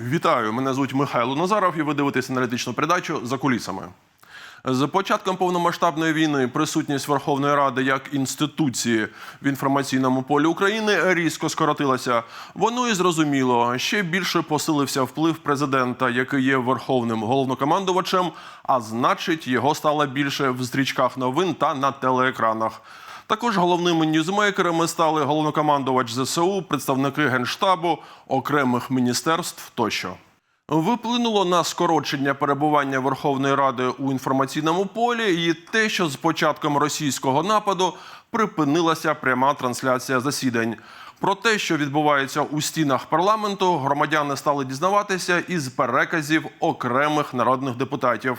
Вітаю! Мене звуть Михайло Назаров, і ви дивитесь аналітичну передачу за кулісами. З початком повномасштабної війни присутність Верховної Ради як інституції в інформаційному полі України різко скоротилася. Воно і зрозуміло. Ще більше посилився вплив президента, який є верховним головнокомандувачем, а значить, його стало більше в стрічках новин та на телеекранах. Також головними ньюзмейкерами стали головнокомандувач ЗСУ, представники генштабу, окремих міністерств тощо. Виплинуло на скорочення перебування Верховної Ради у інформаційному полі і те, що з початком російського нападу припинилася пряма трансляція засідань. Про те, що відбувається у стінах парламенту, громадяни стали дізнаватися із переказів окремих народних депутатів.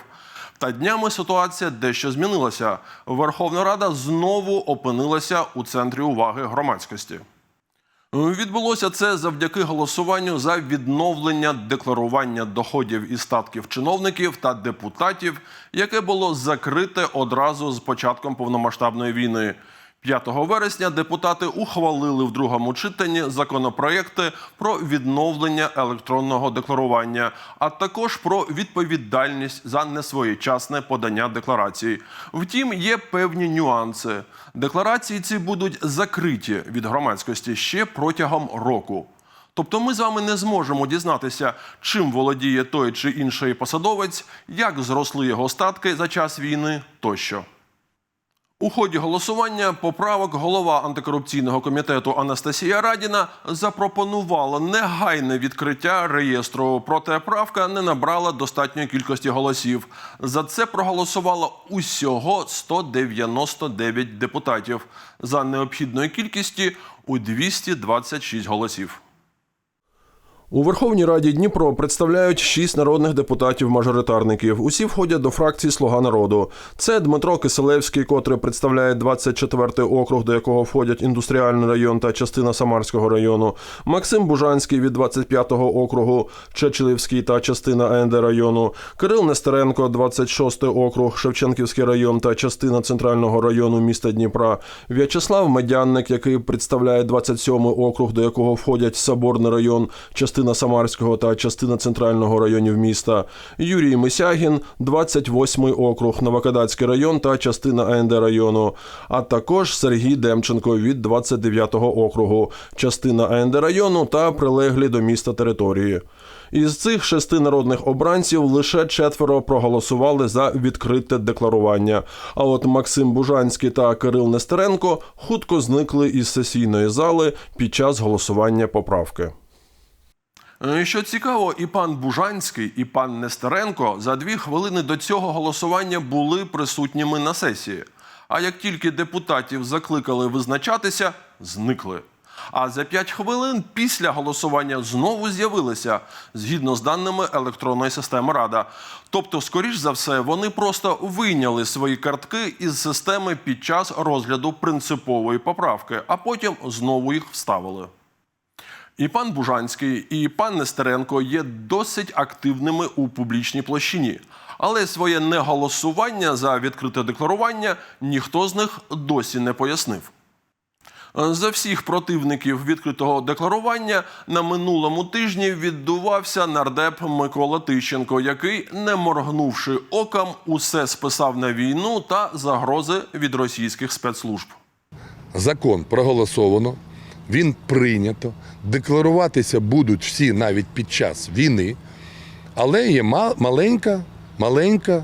Та днями ситуація дещо змінилася. Верховна Рада знову опинилася у центрі уваги громадськості. Відбулося це завдяки голосуванню за відновлення декларування доходів і статків чиновників та депутатів, яке було закрите одразу з початком повномасштабної війни. 5 вересня депутати ухвалили в другому читанні законопроекти про відновлення електронного декларування, а також про відповідальність за несвоєчасне подання декларацій. Втім, є певні нюанси. Декларації ці будуть закриті від громадськості ще протягом року. Тобто ми з вами не зможемо дізнатися, чим володіє той чи інший посадовець, як зросли його статки за час війни тощо. У ході голосування поправок голова антикорупційного комітету Анастасія Радіна запропонувала негайне відкриття реєстру, проте правка не набрала достатньої кількості голосів. За це проголосувало усього 199 депутатів за необхідної кількості у 226 голосів. У Верховній Раді Дніпро представляють шість народних депутатів-мажоритарників. Усі входять до фракції Слуга народу. Це Дмитро Киселевський, котрий представляє 24-й округ, до якого входять індустріальний район та частина Самарського району. Максим Бужанський від 25-го округу, Чечелівський та частина АНД району. Кирил Нестеренко, 26-й округ, Шевченківський район та частина центрального району міста Дніпра. В'ячеслав Медянник, який представляє 27-й округ, до якого входять Соборний район, частина Самарського та частина центрального районів міста. Юрій Мисягін, 28-й округ, Новокадацький район та частина АНД району. А також Сергій Демченко від 29-го округу, частина АНД району та прилеглі до міста території. Із цих шести народних обранців лише четверо проголосували за відкрите декларування. А от Максим Бужанський та Кирил Нестеренко хутко зникли із сесійної зали під час голосування поправки. Е, Що цікаво, і пан Бужанський, і пан Нестеренко за дві хвилини до цього голосування були присутніми на сесії. А як тільки депутатів закликали визначатися, зникли. А за п'ять хвилин після голосування знову з'явилися згідно з даними електронної системи Рада. Тобто, скоріш за все, вони просто вийняли свої картки із системи під час розгляду принципової поправки, а потім знову їх вставили. І пан Бужанський, і пан Нестеренко є досить активними у публічній площині. Але своє неголосування за відкрите декларування ніхто з них досі не пояснив. За всіх противників відкритого декларування на минулому тижні віддувався нардеп Микола Тищенко, який, не моргнувши оком, усе списав на війну та загрози від російських спецслужб. Закон проголосовано, він прийнято. Декларуватися будуть всі навіть під час війни, але є ма- маленька, маленька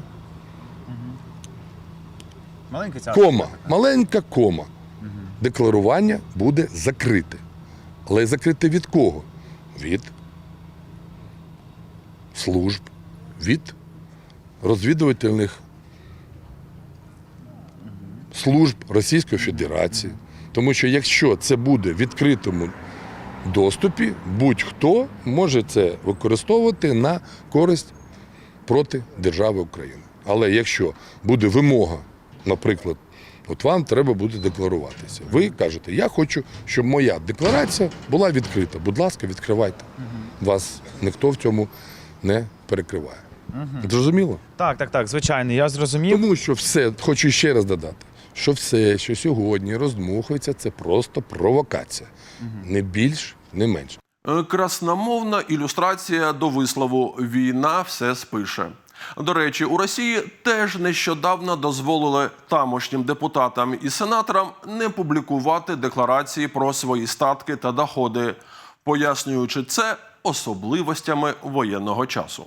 Маленька кома. Маленька кома. Декларування буде закрите. Але закрите від кого? Від служб, від розвідувальних служб Російської Федерації. Тому що якщо це буде в відкритому доступі, будь-хто може це використовувати на користь проти держави України. Але якщо буде вимога, наприклад, от вам треба буде декларуватися. Ви кажете, я хочу, щоб моя декларація була відкрита. Будь ласка, відкривайте. Вас ніхто в цьому не перекриває. Зрозуміло? Так, так, так, звичайно, я зрозумів. Тому що все, хочу ще раз додати, що все, що сьогодні роздмухується, це просто провокація. Не більш, не менш. Е, Красномовна ілюстрація до вислову Війна все спише. До речі, у Росії теж нещодавно дозволили тамошнім депутатам і сенаторам не публікувати декларації про свої статки та доходи, пояснюючи це особливостями воєнного часу.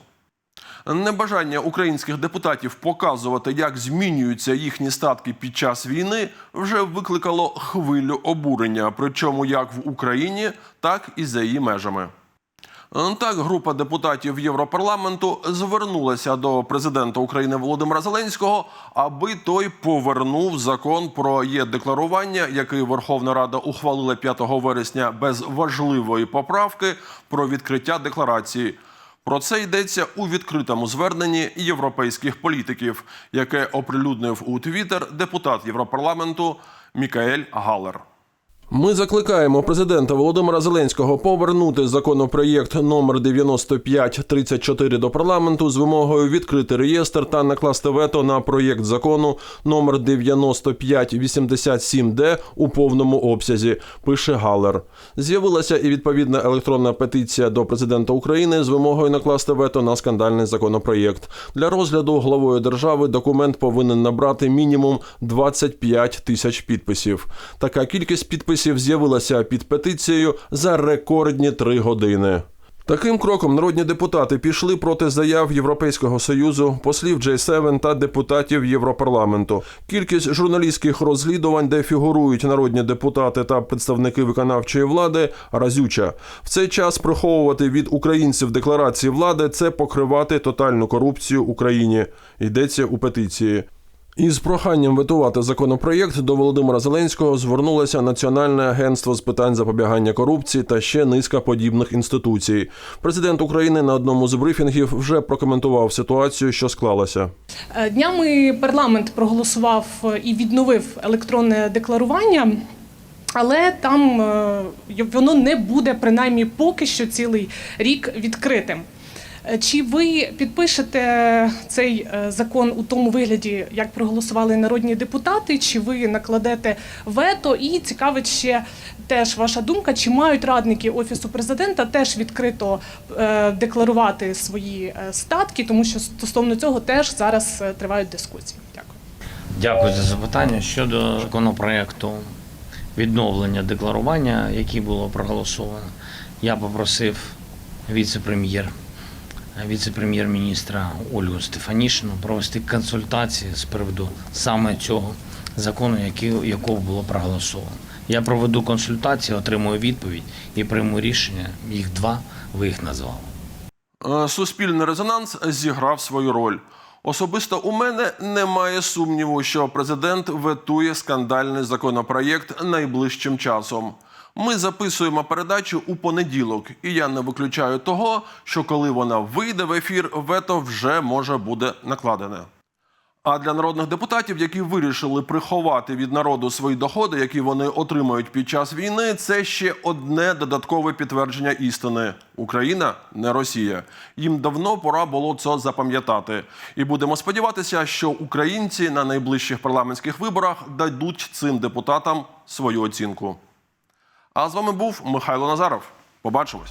Небажання українських депутатів показувати, як змінюються їхні статки під час війни, вже викликало хвилю обурення, причому як в Україні, так і за її межами. Так, група депутатів Європарламенту звернулася до президента України Володимира Зеленського, аби той повернув закон про є-декларування, який Верховна Рада ухвалила 5 вересня без важливої поправки про відкриття декларації. Про це йдеться у відкритому зверненні європейських політиків, яке оприлюднив у Твіттер депутат Європарламенту Мікаель Галер. Ми закликаємо президента Володимира Зеленського повернути законопроєкт номер 9534 до парламенту з вимогою відкрити реєстр та накласти вето на проєкт закону номер 9587Д у повному обсязі. Пише Галер. З'явилася і відповідна електронна петиція до президента України з вимогою накласти вето на скандальний законопроєкт. Для розгляду главою держави документ повинен набрати мінімум 25 тисяч підписів. Така кількість підписів з'явилася під петицією за рекордні три години. Таким кроком народні депутати пішли проти заяв Європейського союзу, послів J7 та депутатів Європарламенту. Кількість журналістських розслідувань, де фігурують народні депутати та представники виконавчої влади, разюча. В цей час приховувати від українців декларації влади це покривати тотальну корупцію Україні. Йдеться у петиції. Із проханням ветувати законопроєкт до Володимира Зеленського звернулося Національне агентство з питань запобігання корупції та ще низка подібних інституцій. Президент України на одному з брифінгів вже прокоментував ситуацію, що склалася. Е, Днями парламент проголосував е, і відновив електронне декларування, але там е, воно не буде принаймні поки що цілий рік відкритим. Чи ви підпишете цей е, закон у тому вигляді, як проголосували народні депутати? Чи ви накладете вето? І цікавить ще теж ваша думка, чи мають радники офісу президента теж відкрито е, декларувати свої е, статки, тому що стосовно цього теж зараз тривають дискусії. Дякую. Дякую за запитання щодо законопроекту відновлення декларування, який було проголосовано. Я попросив віце-прем'єр, віце-прем'єр-міністра Ольгу Стефанішину провести консультації з приводу саме цього закону, якого було проголосовано. Я проведу консультації, отримую відповідь і прийму рішення. Їх два, ви їх назвали. Е, Суспільний резонанс зіграв свою роль. Особисто у мене немає сумніву, що президент ветує скандальний законопроєкт найближчим часом. Ми записуємо передачу у понеділок, і я не виключаю того, що коли вона вийде в ефір, вето вже може буде накладене. А для народних депутатів, які вирішили приховати від народу свої доходи, які вони отримують під час війни, це ще одне додаткове підтвердження істини: Україна не Росія. Їм давно пора було це запам'ятати. І будемо сподіватися, що українці на найближчих парламентських виборах дадуть цим депутатам свою оцінку. А з вами був Михайло Назаров. Побачимось.